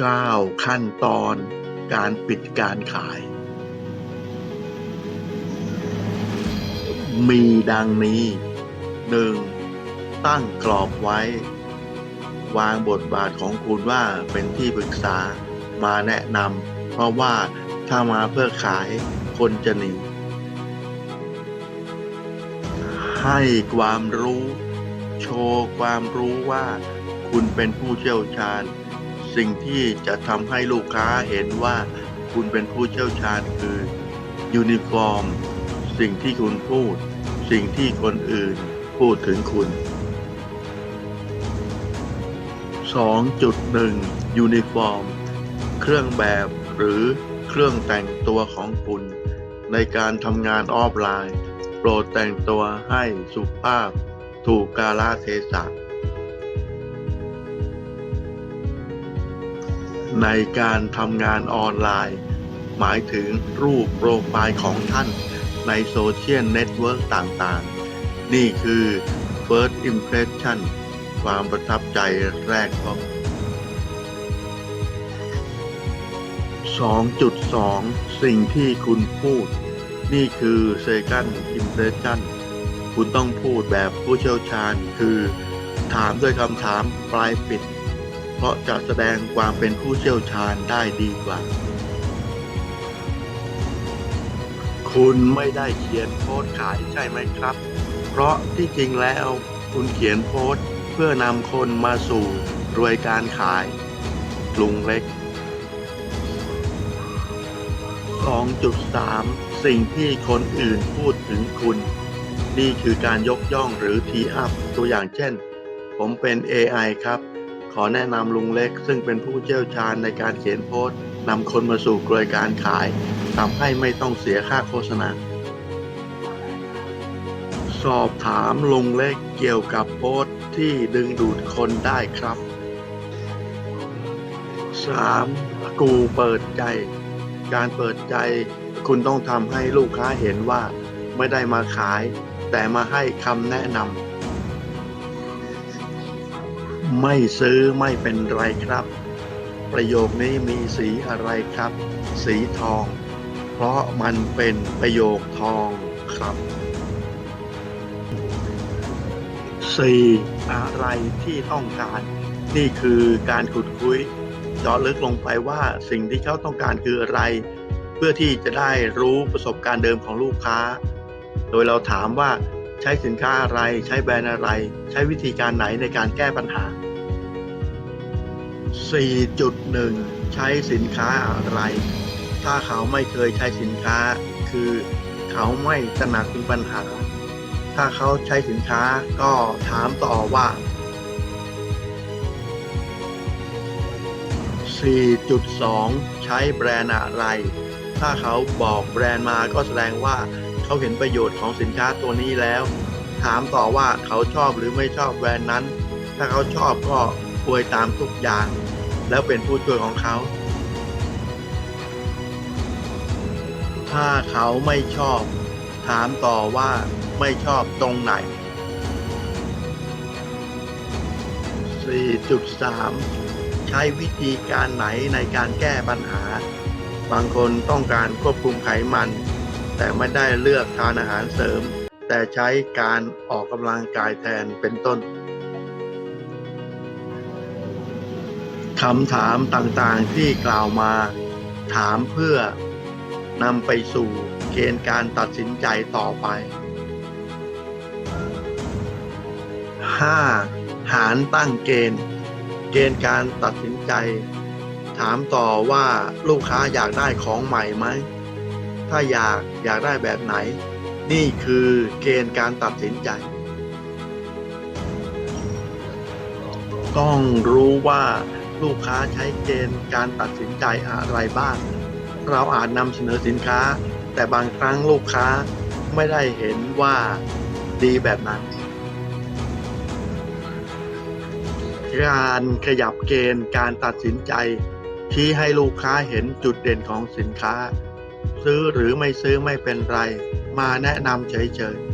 9 ขั้นตอนการปิดการขาย มีดังนี้ 1. ตั้งกรอบไว้ วางบทบาทของคุณว่าเป็นที่ปรึกษามาแนะนำเพราะว่าถ้ามาเพื่อขายคนจะหนีให้ความรู้ โชว์ความรู้ว่าคุณเป็นผู้เชี่ยวชาญ สิ่งที่จะทำให้ลูกค้าเห็นว่าคุณเป็นผู้เชี่ยวชาญคือยูนิฟอร์ม สิ่งที่คุณพูด สิ่งที่คนอื่นพูดถึงคุณ 2.1 ยูนิฟอร์ม เครื่องแบบหรือเครื่องแต่งตัวของคุณ ในการทำงานออฟไลน์ โปรดแต่งตัวให้สุภาพถูกกาลเทศะ ในการทำงานออนไลน์ หมายถึงรูปโปรไฟล์ของท่านในโซเชียลเน็ตเวิร์กต่างๆ นี่คือ First Impression ความประทับใจแรกพบ2.2 สิ่งที่คุณพูด นี่คือ Second Impression คุณต้องพูดแบบผู้เชี่ยวชาญคือ ถามด้วยคำถามปลายปิด ราะจะแสดงความเป็นผู้เชี่ยวชาญได้ดีกว่า คุณไม่ได้เขียนโพสต์ขายใช่ไหมครับ เพราะที่จริงแล้วคุณเขียนโพสต์เพื่อนำคนมาสู่รวยการขายลุงเล็ก 2.3 สิ่งที่คนอื่นพูดถึงคุณ นี่คือการยกย่องหรือทีอัพตัวอย่างเช่น ผมเป็น AI ครับ ขอแนะนำลุงเล็กซึ่งเป็นผู้เชี่ยวชาญในการเขียนโพสต์นำคนมาสู่กระบวนการขายทำให้ไม่ต้องเสียค่าโฆษณา สอบถามลุงเล็กเกี่ยวกับโพสต์ที่ดึงดูดคนได้ครับ 3. กูเปิดใจ การเปิดใจ คุณต้องทำให้ลูกค้าเห็นว่า ไม่ได้มาขาย แต่มาให้คำแนะนำ ไม่ซื้อไม่เป็นไรครับ ประโยคนี้มีสีอะไรครับ สีทอง เพราะมันเป็นประโยคทองครับ 4. อะไรที่ต้องการ นี่คือการขุดคุยเจาะลึกลงไปว่าสิ่งที่เขาต้องการคืออะไร เพื่อที่จะได้รู้ประสบการณ์เดิมของลูกค้า โดยเราถามว่า ใช้สินค้าอะไร ใช้แบรนด์อะไร ใช้วิธีการไหนในการแก้ปัญหา 4.1 ใช้สินค้าอะไร ถ้าเขาไม่เคยใช้สินค้า คือเขาไม่ตระหนักถึงปัญหา ถ้าเขาใช้สินค้าก็ถามต่อว่า 4.2 ใช้แบรนด์อะไร ถ้าเขาบอกแบรนด์มาก็แสดงว่า เขาเห็นประโยชน์ของสินค้าตัวนี้แล้ว ถามต่อว่าเขาชอบหรือไม่ชอบแบรนด์นั้น ถ้าเขาชอบก็ควยตามทุกอย่าง แล้วเป็นผู้ช่วยของเขา ถ้าเขาไม่ชอบ ถามต่อว่าไม่ชอบตรงไหน 4.3 ใช้วิธีการไหนในการแก้ปัญหา บางคนต้องการควบคุมไขมัน แต่ไม่ได้เลือกทานอาหารเสริม แต่ใช้การออกกำลังกายแทนเป็นต้นคำถามต่างๆที่กล่าวมา ถามเพื่อนำไปสู่เกณฑ์การตัดสินใจต่อไป 5. หารตั้งเกณฑ์ เกณฑ์การตัดสินใจ ถามต่อว่าลูกค้าอยากได้ของใหม่ไหม ถ้าอยากอยากได้แบบไหน นี่คือเกณฑ์การตัดสินใจ ต้องรู้ว่าลูกค้าใช้เกณฑ์การตัดสินใจอะไรบ้าง เราอาจนำเสนอสินค้า แต่บางครั้งลูกค้าไม่ได้เห็นว่าดีแบบนั้น การขยับเกณฑ์การตัดสินใจชี้ให้ลูกค้าเห็นจุดเด่นของสินค้า ซื้อหรือไม่ซื้อไม่เป็นไร มาแนะนำเฉยๆ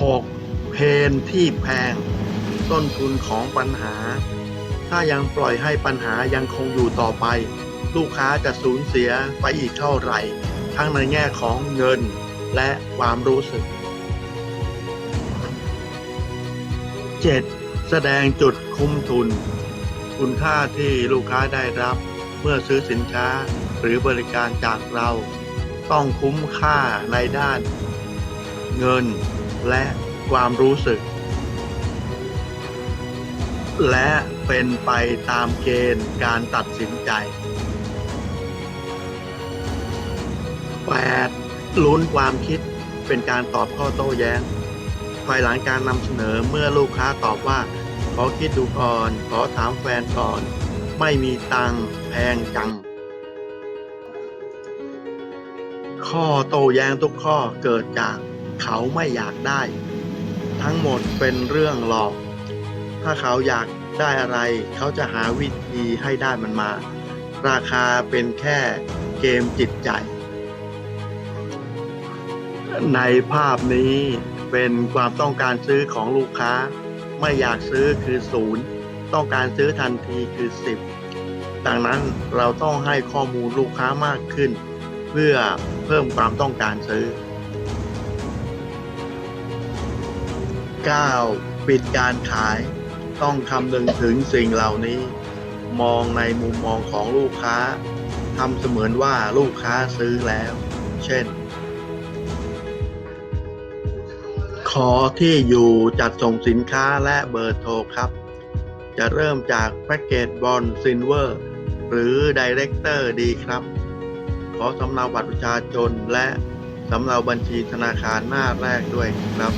6. เพนที่แพง ต้นทุนของปัญหา ถ้ายังปล่อยให้ปัญหายังคงอยู่ต่อไป ลูกค้าจะสูญเสียไปอีกเท่าไหร่ ทั้งในแง่ของเงินและความรู้สึก 7. แสดงจุดคุ้มทุน คุณค่าที่ลูกค้าได้รับ มื่อซื้อสินค้าหรือบริการจากเรา ต้องคุ้มค่าในด้าน เงินและความรู้สึก และเป็นไปตามเกณฑ์การตัดสินใจ 8. ลุ้นความคิดเป็นการตอบข้อโต้แย้งภายหลังการนำเสนอเมื่อลูกค้าตอบว่า ขอคิดดูก่อน ขอถามแฟนก่อน ไม่มีตังแพงจัง ข้อโต้แย้งทุกข้อเกิดจากเขาไม่อยากได้ ทั้งหมดเป็นเรื่องหลอก ถ้าเขาอยากได้อะไร เขาจะหาวิธีให้ได้มันมา ราคาเป็นแค่เกมจิตใจ ในภาพนี้เป็นความต้องการซื้อของลูกค้า ไม่อยากซื้อคือศูนย์ต้องการซื้อทันทีคือสิบ ดังนั้นเราต้องให้ข้อมูลลูกค้ามากขึ้น เพื่อเพิ่มความต้องการซื้อ 9. ปิดการขายต้องคำนึงถึงสิ่งเหล่านี้ มองในมุมมองของลูกค้าทำเสมือนว่าลูกค้าซื้อแล้ว เช่น ขอที่อยู่จัดส่งสินค้าและเบอร์โทรครับ จะเริ่มจากแพ็กเกจบอลซินเวอร์ หรือดีเรคเตอร์ดีครับ ขอสำเนาบัตรประชาชนและสำเนาบัญชีธนาคารหน้าแรกด้วยครับ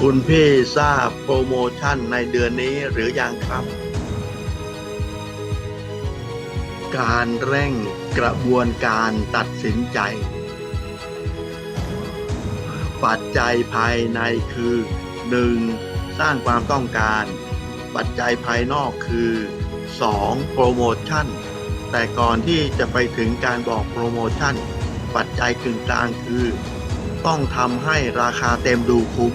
คุณพี่ทราบโปรโมชั่นในเดือนนี้หรือยังครับ การเร่งกระบวนการตัดสินใจ ปัจจัยภายในคือ 1. สร้างความต้องการ ปัจจัยภายนอกคือ 2. โปรโมชั่น แต่ก่อนที่จะไปถึงการบอกโปรโมชั่น ปัจจัยกึ่งกลางคือ ต้องทำให้ราคาเต็มดูคุ้ม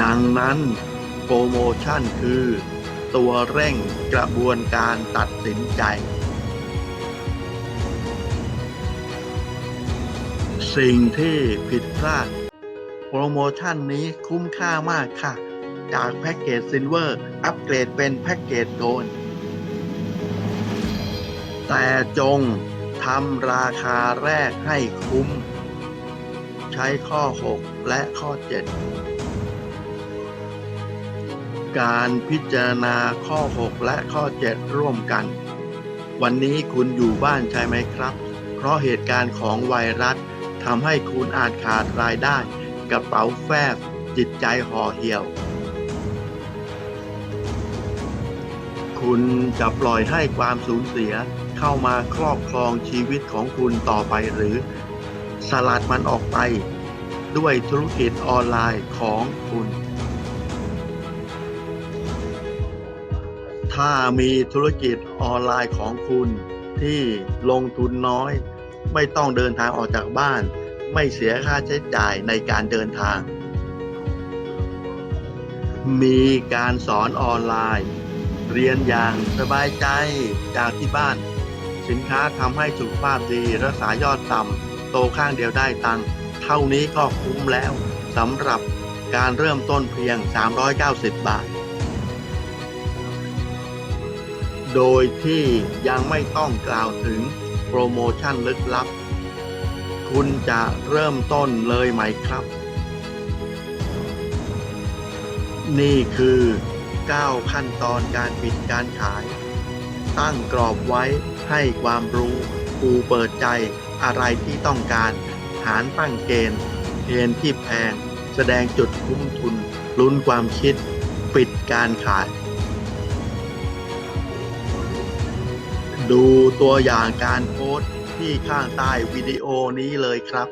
ดังนั้นโปรโมชั่นคือ ตัวเร่งกระบวนการตัดสินใจ สิ่งที่ผิดพลาด รโมชั่นนี้คุ้มค่ามากค่ะ จากแพ็กเกจซิลเวอร์อัปเกรดเป็นแพ็กเกจโกลด์แต่จงทำราคาแรกให้คุ้ม ใช้ข้อ 6 และข้อ 7 การพิจารณาข้อ 6 และข้อ 7 ร่วมกัน วันนี้คุณอยู่บ้านใช่ไหมครับ เพราะเหตุการณ์ของไวรัสทำให้คุณอาจขาดรายได้ กระเป๋าแฟบ จิตใจห่อเหี่ยว คุณจะปล่อยให้ความสูญเสียเข้ามาครอบครองชีวิตของคุณต่อไปหรือ สลัดมันออกไป ด้วยธุรกิจออนไลน์ของคุณ ถ้ามีธุรกิจออนไลน์ของคุณที่ลงทุนน้อย ไม่ต้องเดินทางออกจากบ้าน ไม่เสียค่าใช้จ่ายในการเดินทาง มีการสอนออนไลน์ เรียนอย่างสบายใจจากที่บ้าน สินค้าทำให้สุขภาพดีรักษายอดต่ำโตข้างเดียวได้ตังเท่านี้ก็คุ้มแล้วสำหรับการเริ่มต้นเพียง 390 บาท โดยที่ยังไม่ต้องกล่าวถึงโปรโมชั่นลึกลับ คุณจะเริ่มต้นเลยไหมครับ นี่คือ 9 ขั้นตอนการปิดการขาย ตั้งกรอบไว้ให้ความรู้ปูเปิดใจอะไรที่ต้องการหารตั้งเกณฑ์เกณฑ์ที่แพง แสดงจุดคุ้มทุน ลุ้นความคิด ปิดการขาย ดูตัวอย่างการโพสต์ ที่ข้างใต้วิดีโอนี้เลยครับ